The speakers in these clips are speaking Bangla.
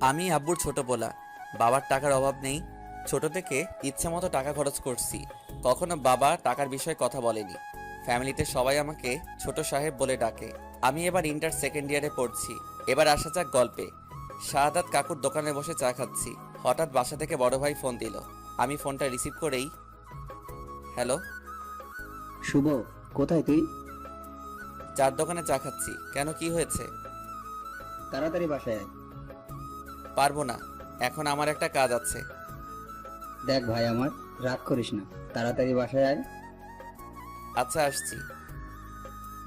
আমি আব্বুর ছোট পোলা। বাবার টাকার অভাব নেই। ছোট থেকে ইচ্ছে মতো টাকা খরচ করছি। কখনো বাবা টাকার বিষয়ে কথা বলেনি। ফ্যামিলিতে সবাই আমাকে ছোট সাহেব বলে ডাকে। আমি এবার ইন্টার সেকেন্ড ইয়ারে পড়ছি। এবার আসা যাক গল্পে। শাহাদাত কাকুর দোকানে বসে চা খাচ্ছি। হঠাৎ বাসা থেকে বড় ভাই ফোন দিল। আমি ফোনটা রিসিভ করেই হ্যালো? শুভ কোথায় তুই? চার দোকানে চা খাচ্ছি। কেন কি হয়েছে? তাড়াতাড়ি বাসায় আয়। পারব না। এখন আমার একটা কাজ আছে। দেখ ভাই আমার রাগ করিস না। তাড়াতাড়ি বাসায় আয়। আচ্ছা আসছি।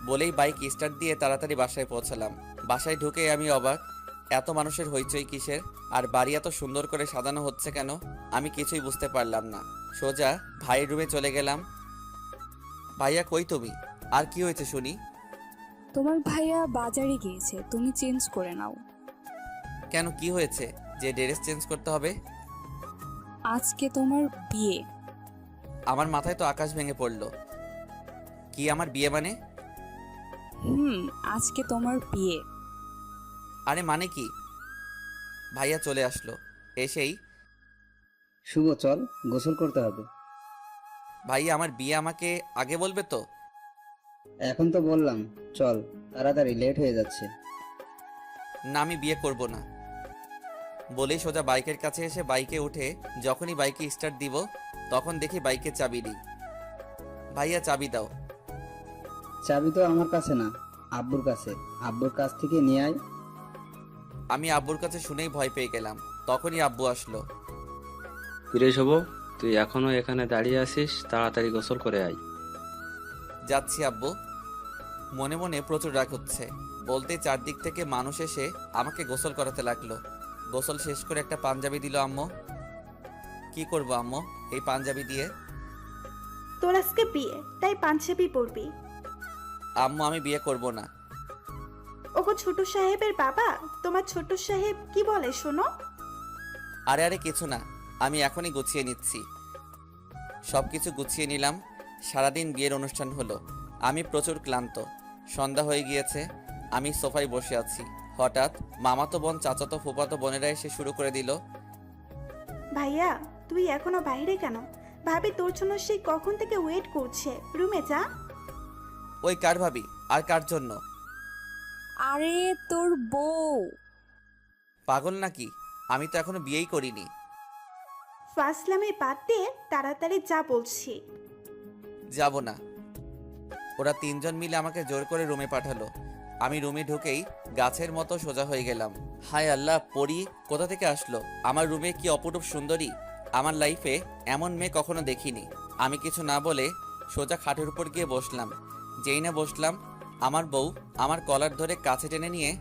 বলেই বাইক স্টার্ট দিয়ে তাড়াতাড়ি বাসায় পৌঁছালাম। বাসায় ঢুকে আমি অবাক। এত মানুষের হইচই কিসের? আর বাড়ি এত সুন্দর করে সাজানো হচ্ছে কেন? আমি কিছুই বুঝতে পারলাম না। সোজা ভাইয়ের রুমে চলে গেলাম। ভাইয়া কই তুমি? আর কি হয়েছে শুনি? তোমার ভাইয়া বাজারে গিয়েছে তুমি চেঞ্জ করে নাও। কেন কি হয়েছে? যে ড্রেস চেঞ্জ করতে হবে? আজকে তোমার বিয়ে। আমার মাথায় তো আকাশ ভেঙে পড়ল। কি আমার বিয়ে মানে? হুম আজকে তোমার বিয়ে। আরে মানে কি? ভাইয়া চলে আসলো। এসেই শুভ চল গোসল করতে হবে। ভাইয়া আমার বিয়ে আমাকে আগে বলবে তো? এখন তো বললাম চল তাড়াতাড়ি লেট হয়ে যাচ্ছে। না আমি বিয়ে করব না। বলেই সোজা বাইকের কাছে এসে বাইকে উঠে যখনই বাইকে স্টার্ট দিব তখন দেখি বাইকের চাবি নেই। ভাইয়া চাবি দাও। চাবি তো আমার কাছে না আব্বুর কাছে। আব্বুর কাছ থেকে নিয়ে আয়। আমি আব্বুর কাছে শুনেই ভয় পেয়ে গেলাম। তখনই আব্বু আসলো। ফিরে শোভ তুই এখনও এখানে দাঁড়িয়ে আছিস? তাড়াতাড়ি গোসল করে আয়। যাচ্ছি আব্বু। মনে মনে প্রচুর রাগ হচ্ছে। বলতে চারদিক থেকে মানুষ এসে আমাকে গোসল করাতে লাগল। গোসল শেষ করে একটা পাঞ্জাবি দিল আম্মু। কি করব আম্মু এই পাঞ্জাবি দিয়ে? তোর আজকে বিয়ে তাই পাঞ্জাবি পরবি। আম্মু আমি বিয়ে করব না। ওগো ছোট সাহেবের বাবা তোমার ছোট সাহেব কি বলে শোনো? আরে আরে কিছু না আমি এখনই গুছিয়ে নিচ্ছি। সব কিছু গুছিয়ে নিলাম সারাদিন বিয়ের অনুষ্ঠান হলো। আমি প্রচুর ক্লান্ত সন্ধ্যা হয়ে গিয়েছে আমি সোফায় বসে আছি। হঠাৎ মামাতো বোন চাচাতো ফুপাতো বোনেরা এসে শুরু করে দিল ভাইয়া তুই এখনও বাইরে কেন? ভাবি তোর জন্য সেই কখন থেকে ওয়েট করছে? রুমে যা। ওই কার ভাবি? আর কার জন্য? আরে তোর বউ। পাগল নাকি? আমি তো এখনও বিয়েই করিনি। ফাসলামে বাদ দিয়ে তাড়াতাড়ি যা বলছি। যাব না। ওরা তিনজন মিলে আমাকে জোর করে রুমে পাঠালো। আমি রুমে ঢুকেই গাছের মতো সোজা হয়ে গেলাম। হায় আল্লাহ পরি কোথা থেকে আসলো? আমার রুমে কি অপরূপ সুন্দরী? আমার লাইফে এমন মেয়ে কখনো দেখিনি। আমি কিছু না বলে সোজা খাটের উপর গিয়ে বসলাম। যেই না বসলাম আমার বউ আমার কলার ধরে কাছে টেনে নিয়ে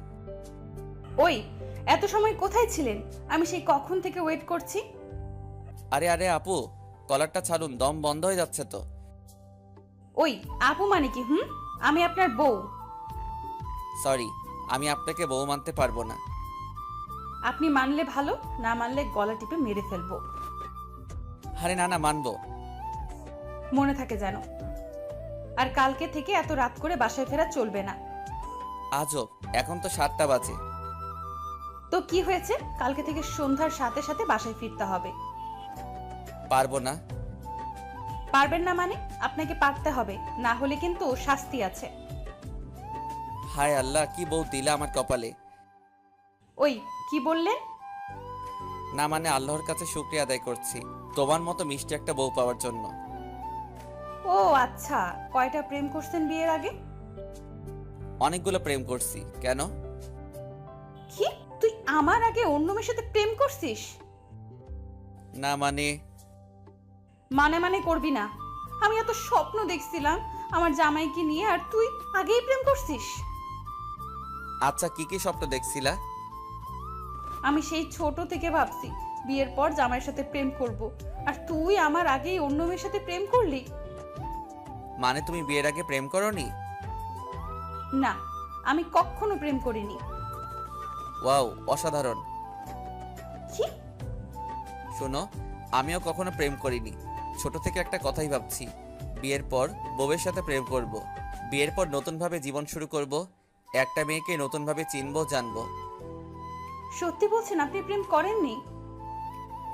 ওই এত সময় কোথায় ছিলেন? আমি সেই কখন থেকে ওয়েট করছি? আরে আরে আপু কলারটা ছাড়ুন দম বন্ধ হয়ে যাচ্ছে তো। ওই আপু মানে কি হুম? আমি আপনার বউ। সরি আমি আপনাকে বউ মানতে পারব না। আপনি মানলে ভালো না মানলে গলা টিপে মেরে ফেলব। আরে না না মানবো। মনে থাকে যেন। আর কালকে থেকে এত রাত করে বাসায় ফেরা চলবে না। আজব এখন তো সাতটা বাজে। তো কি হয়েছে? কালকে থেকে সন্ধ্যার সাথে সাথে বাসায় ফিরতে হবে। পারব না। পারবেন না মানে? আপনাকে পারতে হবে। না হলে কিন্তু শাস্তি আছে। হায় আল্লাহ কি বউ দিলা আমার কপালে? ওই কি বললেন? না মানে আল্লাহর কাছে শুক্রিয়া আদায় করছি তোমার মতো মিষ্টি একটা বউ পাওয়ার জন্য। ও আচ্ছা কয়টা প্রেম করছেন বিয়ের আগে? অনেকগুলো প্রেম করছি কেন? কি? তুই আমার আগে অন্য মেয়ের সাথে প্রেম করছিস? না মানে? মানে মানে করবি না। আমি এত স্বপ্ন দেখছিলাম আমার জামাইকে নিয়ে আর তুই আগেই প্রেম করছিস? আচ্ছা কি কি স্বপ্ন দেখছিলা? আমি সেই ছোট থেকে ভাবছি বিয়ের পর জামাইয়ের সাথে প্রেম করব। আর তুই আমার আগেই অন্য মেয়ের সাথে প্রেম করলি? মানে তুমি বিয়ের আগে প্রেম করনি? না আমি কখনো প্রেম করিনি। ওয়াও অসাধারণ। কি শোনো আমিও কখনো প্রেম করিনি। ছোট থেকে একটা কথাই ভাবছি বিয়ের পর বউয়ের সাথে প্রেম করব। বিয়ের পর নতুনভাবে জীবন শুরু করব। একটা মেয়েকে নতুনভাবে চিনবো জানব। সত্যি বলছেন আপনি প্রেম করেননি?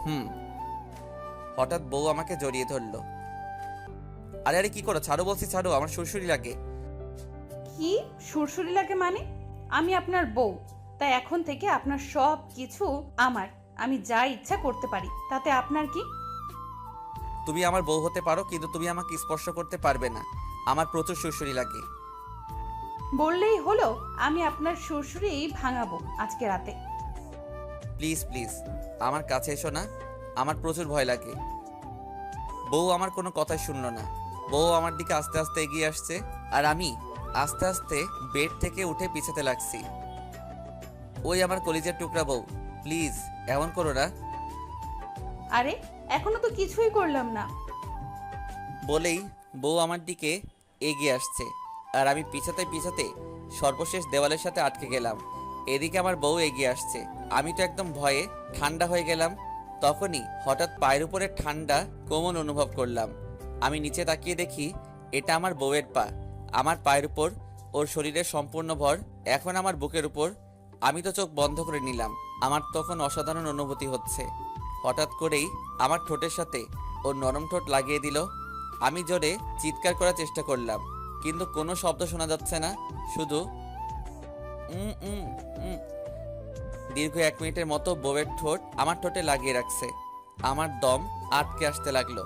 হুম। হঠাৎ বউ আমাকে জড়িয়ে ধরলো। আরে আরে কি করো? ছাড়ো বলছি ছাড়ো আমার শ্বশুরই লাগে। কি? সুরসুরি লাগে মানে? আমি আপনার বউ তাই এখন থেকে আপনার সব কিছু আমার। আমি যা ইচ্ছা করতে পারি তাতে আপনার কি? তুমি আমার বউ হতে পারো কিন্তু তুমি আমাকে স্পর্শ করতে পারবে না। আমার প্রচুর শ্বশুরই লাগে। বললেই হলো আমি আপনার সুরসুরি ভাঙাবো আজকে রাতে। প্লিজ প্লিজ আমার কাছে এসো না। আমার প্রচুর ভয় লাগে। বউ আমার কোনো কথাই শুনলো না। বউ আমার দিকে আস্তে আস্তে এগিয়ে আসছে আর আমি আস্তে আস্তে বেড থেকে উঠে পিছাতে লাগছি। ওই আমার কলিজার টুকরা বউ। প্লিজ এমন করো না। আরে এখনও তো কিছুই করলাম না। বলেই বউ আমার দিকে এগিয়ে আসছে। আর আমি পিছাতে পিছাতে সর্বশেষ দেওয়ালের সাথে আটকে গেলাম। এদিকে আমার বউ এগিয়ে আসছে। আমি তো একদম ভয়ে ঠান্ডা হয়ে গেলাম। তখনই হঠাৎ পায়ের উপরে ঠান্ডা কোমল অনুভব করলাম। আমি নিচে তাকিয়ে দেখি এটা আমার বউয়ের পা। আমার পায়ের উপর, ওর শরীরের সম্পূর্ণ ভর এখন আমার বুকের উপর। আমি তো চোখ বন্ধ করে নিলাম। আমার তখন অসাধারণ অনুভূতি হচ্ছে। হঠাৎ করেই আমার ঠোঁটের সাথে ওর নরম ঠোঁট লাগিয়ে দিল। আমি জোরে চিৎকার করার চেষ্টা করলাম। কিন্তু কোনো শব্দ শোনা যাচ্ছে না শুধু উম, উম, উম। দীর্ঘ এক মিনিটের মতো বউয়ের ঠোঁট আমার ঠোঁটে লাগিয়ে রাখছে। আমার দম আটকে আসতে লাগল।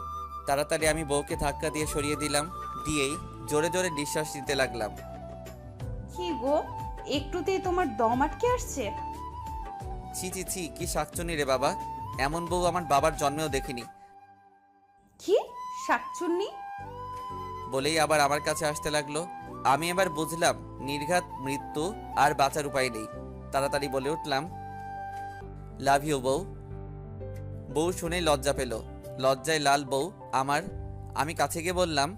তাড়াতাড়ি আমি বউকে ধাক্কা দিয়ে সরিয়ে দিলাম দিয়েই জোরে জোরে নিঃশ্বাস নিতে লাগলাম। কি গো একটুতেই তোমার দম আটকে আসছে? ছি ছি ছি কি শাকচুনি রে বাবা। এমন বউ আমার বাবার জন্মেও দেখিনি। কি? শাকচুন্নি? বলেই আবার আমার কাছে আসতে লাগল। আমি এবার বুঝলাম নির্ঘাত মৃত্যু আর বাঁচার উপায় নেই। তাড়াতাড়ি বলে উঠলাম লাভ ইউ বউ। বউ শুনেই লজ্জা পেল। লজ্জায় লাল বউ আমার। আমি কাছে গিয়ে বললাম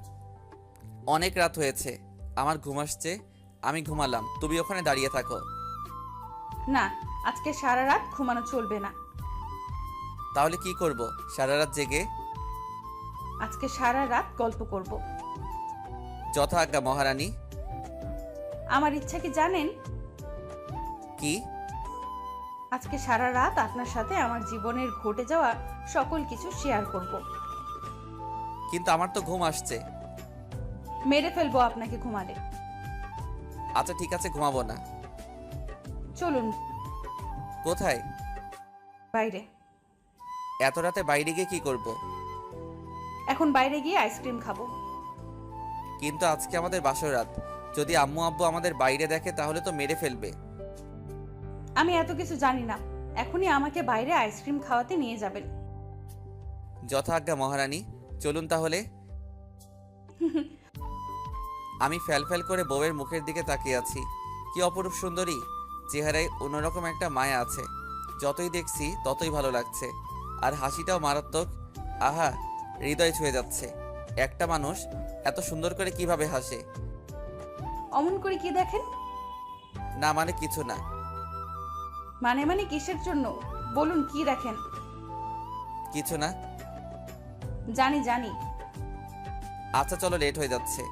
অনেক রাত হয়েছে আমার ঘুম আসছে আমি ঘুমালাম তুমি ওখানে দাঁড়িয়ে থাকো। না আজকে সারা রাত ঘুমানো চলবে না। তাহলে কি করব? সারা রাত জেগে? আজকে সারা রাত গল্প করব। যথা আজ্ঞা মহারানী। আমার ইচ্ছা কি জানেন? কি? আজকে সারা রাত আপনার সাথে আমার জীবনের ঘটে যাওয়া সকল কিছু শেয়ার করব। কিন্তু আমার তো ঘুম আসছে। মেরে ফেলব আপনাকে ঘুমালে। আচ্ছা ঠিক আছে ঘুমাবো না। চলুন। কোথায়? বাইরে। এত রাতে বাইরে গিয়ে কি করব? এখন বাইরে গিয়ে আইসক্রিম খাব। কিন্তু আজকে আমাদের বাসর রাত। যদি আম্মু আব্বু আমাদের বাইরে দেখে তাহলে তো মেরে ফেলবে। আমি এত কিছু জানি না। এখনই আমাকে বাইরে আইসক্রিম খাওয়াতে নিয়ে যাবেন। যথা আজ্ঞা মহারানী চলুন তাহলে। আমি ফ্যাল ফ্যাল করে বউয়ের মুখের দিকে তাকিয়ে আছি। কি অপরূপ সুন্দরী চেহারায় অন্যরকম একটা মায়া আছে। যতই দেখছি ততই ভালো লাগছে। আর হাসিটাও মারাত্মক। আহা হৃদয় ছুঁয়ে যাচ্ছে। একটা মানুষ এত সুন্দর করে কীভাবে হাসে? অমন করে কি দেখেন? না মানে কিছু না। মানে মানে কিসের জন্য? বলুন কি দেখেন? কিছু না। জানি জানি। আচ্ছা চলো লেট হয়ে যাচ্ছে।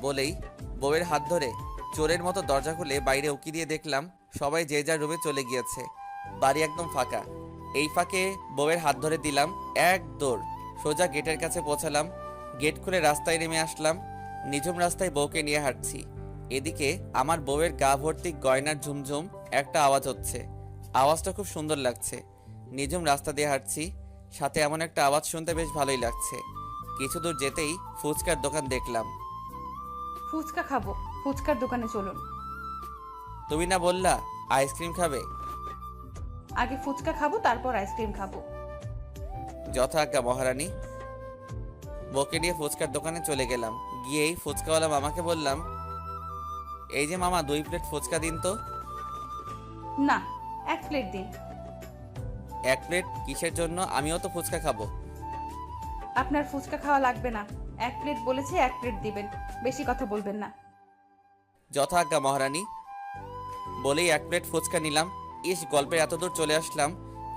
বলেই বউয়ের হাত ধরে চোরের মতো দরজা খুলে বাইরে উকি দিয়ে দেখলাম সবাই যে যার রুমে চলে গিয়েছে। বাড়ি একদম ফাঁকা। এই ফাঁকে বউয়ের হাত ধরে দিলাম এক দৌড়। সোজা গেটের কাছে পৌঁছালাম। গেট খুলে রাস্তায় নেমে আসলাম। নিঝুম রাস্তায় বউকে নিয়ে হাঁটছি। এদিকে আমার বউয়ের গা ভর্তি গয়নার ঝুমঝুম একটা আওয়াজ হচ্ছে। আওয়াজটা খুব সুন্দর লাগছে। নিঝুম রাস্তা দিয়ে হাঁটছি। সাথে এমন একটা আওয়াজ শুনতে বেশ ভালোই লাগছে। কিছু দূর যেতেই ফুচকার দোকান দেখলাম। ফুচকা খাব। ফুচকার দোকানে চলুন। তুমি না বললা আইসক্রিম খাবে? আগে ফুচকা খাব তারপর আইসক্রিম খাব। যথা আজ্ঞা মহারানী। বকে নিয়ে ফুচকার দোকানে চলে গেলাম। গিয়েই ফুচকাওয়ালা মামাকে বললাম এই যে মামা দুই প্লেট ফুচকা দিন তো? না এক প্লেট দিন। এক প্লেট কিসের জন্য? আমিও তো ফুচকা খাব। আপনার ফুচকা খাওয়া লাগবে না। এক প্লেট বলেছি এক প্লেট দিবেন। বেশি কথা বলবেন না। যথা আজ্ঞা মহারানী বলেই এক প্লেট ফুচকা নিলাম। ইস গল্পের এত দূর চলে আসলাম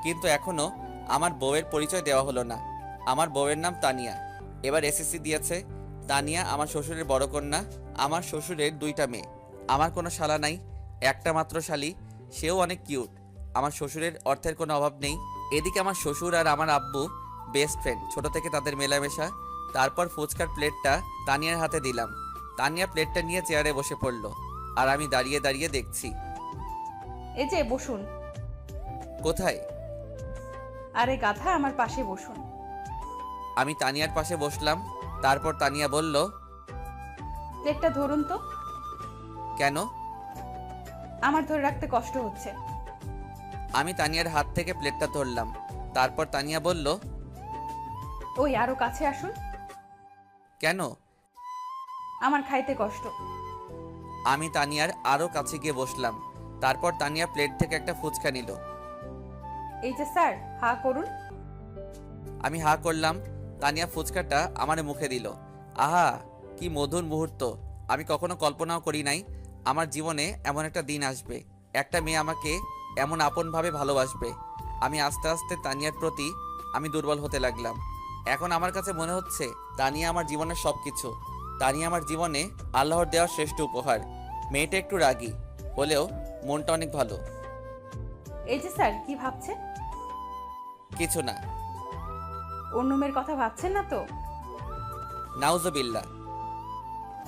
কিন্তু এখনও আমার বউয়ের পরিচয় দেওয়া হলো না। আমার বউয়ের নাম তানিয়া। এবার এসএসসি দিয়েছে তানিয়া আমার শ্বশুরের বড় কন্যা আমার শ্বশুরের দুইটা মেয়ে। আমার কোনো শালা নাই একটা মাত্র শালি সেও অনেক কিউট আমার শ্বশুরের অর্থের কোনো অভাব নেই। এদিকে আমার শ্বশুর আর আমার আব্বু বেস্ট ফ্রেন্ড ছোট থেকে তাদের মেলামেশা। তারপর ফুচকার প্লেটটা তানিয়ার হাতে দিলাম। তানিয়া প্লেটটা নিয়ে চেয়ারে বসে পড়ল। আর আমি দাঁড়িয়ে দাঁড়িয়ে দেখছি। এই যে বসুন। কোথায়? আরে গাধা আমার পাশে বসুন। আমি তানিয়ার পাশে বসলাম তারপর তানিয়া বলল প্লেটটা ধরুন তো। কেন? আমার ধরে রাখতে কষ্ট হচ্ছে। আমি তানিয়ার হাত থেকে প্লেটটা ধরলাম তারপর তানিয়া বলল ওই আরও কাছে আসুন। কেন? আমার খাইতে কষ্ট। আমি তানিয়ার আরও কাছে গিয়ে বসলাম তারপর তানিয়া প্লেট থেকে একটা ফুচকা নিল। এই যে স্যার হা করুন। আমি হা করলাম তানিয়া ফুচকাটা আমার মুখে দিল। আহা কি মধুর মুহূর্ত। আমি কখনো কল্পনাও করি নাই আমার জীবনে এমন একটা দিন আসবে। একটা মেয়ে আমাকে এমন আপনভাবে ভালোবাসবে। আমি আস্তে আস্তে তানিয়ার প্রতি আমি দুর্বল হতে লাগলাম। এখন আমার কাছে মনে হচ্ছে তানিয়া আমার জীবনের সব কিছু তানিয়া আমার জীবনে আল্লাহর দেওয়া শ্রেষ্ঠ উপহার। মেয়েটা একটু রাগী হলেও মনটা অনেক ভালো। এই যে স্যার কি ভাবছে কিছু না। অন্য মেয়ের কথা ভাবছেন না তো? নাউজবিল্লা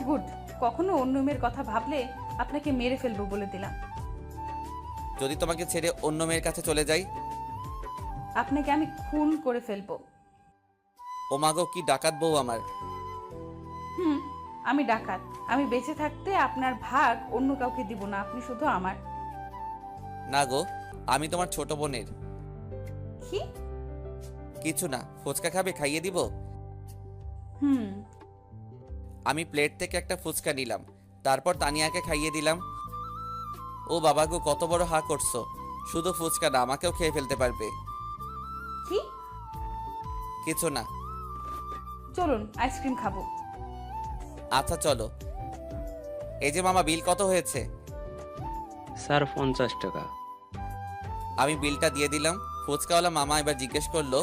গুড কখনো অন্য মেয়ের কথা ভাবলে আপনাকে মেরে ফেলব বলে দিলাম। যদি তোমাকে ছেড়ে অন্য মেয়ের কাছে চলে যাই? আপনাকে আমি খুন করে ফেলব। ও মাগো কি ডাকাত বউ আমার। হুম আমি ডাকাত। আমি বেঁচে থাকতে আপনার ভাগ অন্য কাউকে দিব না আপনি শুধু আমার। না গো আমি তোমার ছোট বোনের। কি কিছু না ফুচকা খাবে খাইয়ে দিব। হুম। আমি প্লেট থেকে একটা ফুচকা নিলাম তারপর তানিয়াকে খাইয়ে দিলাম। ও বাবা গো কত বড় হা করছ। শুধু ফুচকা না আমাকেও খেয়ে ফেলতে পারবে। কি? কিছু না। চলুন আইসক্রিম খাব। আচ্ছা চলো। এই যে মামা বিল কত হয়েছে? স্যার পঞ্চাশ টাকা। আমি বিলটা দিয়ে দিলাম। ফুচকাওয়ালা মামা এবার জিজ্ঞেস করল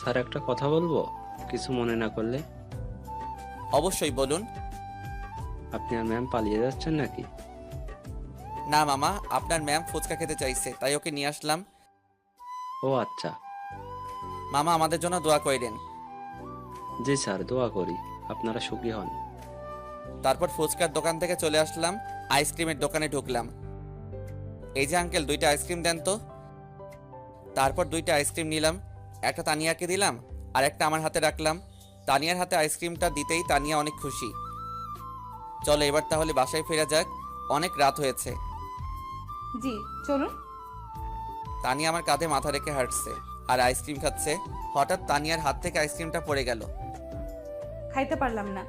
স্যার একটা কথা বলব? কিছু মনে না করলে? অবশ্যই বলুন। আপনি আর ম্যাম পালিয়ে যাচ্ছেন নাকি? না মামা আপনার ম্যাম ফুচকা খেতে চাইছে তাই ওকে নিয়ে আসলাম। ও আচ্ছা। মামা আমাদের জন্য দোয়া করেন জি স্যার দোয়া করি আপনারা সুখী হন। তারপর ফুচকার দোকান থেকে চলে আসলাম আইসক্রিমের দোকানে ঢুকলাম। এই যে আঙ্কেল দুইটা আইসক্রিম দেন তো? তারপর দুইটা আইসক্রিম নিলাম একটা তানিয়াকে দিলাম আর একটা আমার হাতে রাখলাম। তানিয়ার হাতে আইসক্রিমটা দিতেই তানিয়া অনেক খুশি। চলো এবার তাহলে বাসায় ফেরা যাক অনেক রাত হয়েছে। জি চলুন। তানিয়া আমার কাঁধে মাথা রেখে হাঁটছে আর আইসক্রিম খাচ্ছে। হঠাৎ তানিয়ার হাত থেকে আইসক্রিমটা পড়ে গেল। খাইতে পারলাম না।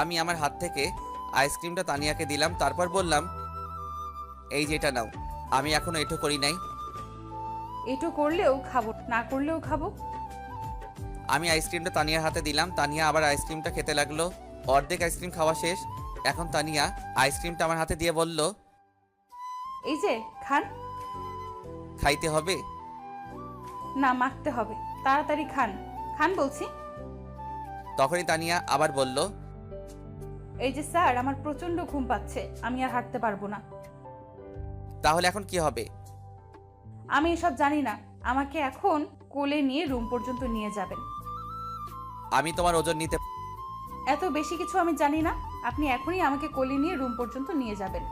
আমি আমার হাত থেকে আইসক্রিমটা তানিয়াকে দিলাম তারপর বললাম এই যে এটা নাও আমি এখনও এটো করি নাই। এটু করলেও খাব না করলেও খাব। আমি আইসক্রিমটা তানিয়ার হাতে দিলাম। তানিয়া আবার আইসক্রিমটা খেতে লাগল। অর্ধেক আইসক্রিম খাওয়া শেষ। এখন তানিয়া আইসক্রিমটা আমার হাতে দিয়ে বলল এই যে খান। খাইতে হবে? না মাখতে হবে। তাড়াতাড়ি খান। খান বলছি। তখনই তানিয়া আবার বলল এই যে স্যার আমার প্রচণ্ড ঘুম পাচ্ছে। আমি আর হাঁটতে পারব না। তাহলে এখন কি হবে? আমি এসব জানি না। আমাকে এখন কোলে নিয়ে রুম পর্যন্ত নিয়ে যাবেন। আমি তোমার ওজন নিতে এত বেশি কিছু আমি জানি না। আপনি এখনই আমাকে কোলে নিয়ে রুম পর্যন্ত নিয়ে যাবেন।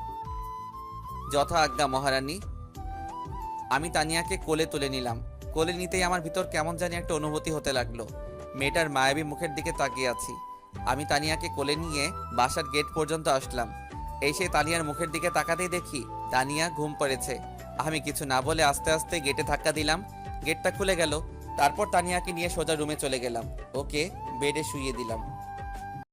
যথা আজ্ঞা মহারানী। আমি তানিয়াকে কোলে তুলে নিলাম। কোলে নিতেই আমার ভিতর কেমন জানি একটা অনুভূতি হতে লাগল। মেয়েটার মায়াবী মুখের দিকে তাকিয়ে আছি। আমি তানিয়াকে কোলে নিয়ে বাসার গেট পর্যন্ত আসলাম। এসে তানিয়ার মুখের দিকে তাকাতেই দেখি তানিয়া ঘুম পড়েছে। আমি কিছু না বলে আস্তে আস্তে গেটে ধাক্কা দিলাম। গেটটা খুলে গেল। তারপর তানিয়াকে নিয়ে সোজা রুমে চলে গেলাম। ওকে বেডে শুইয়ে দিলাম।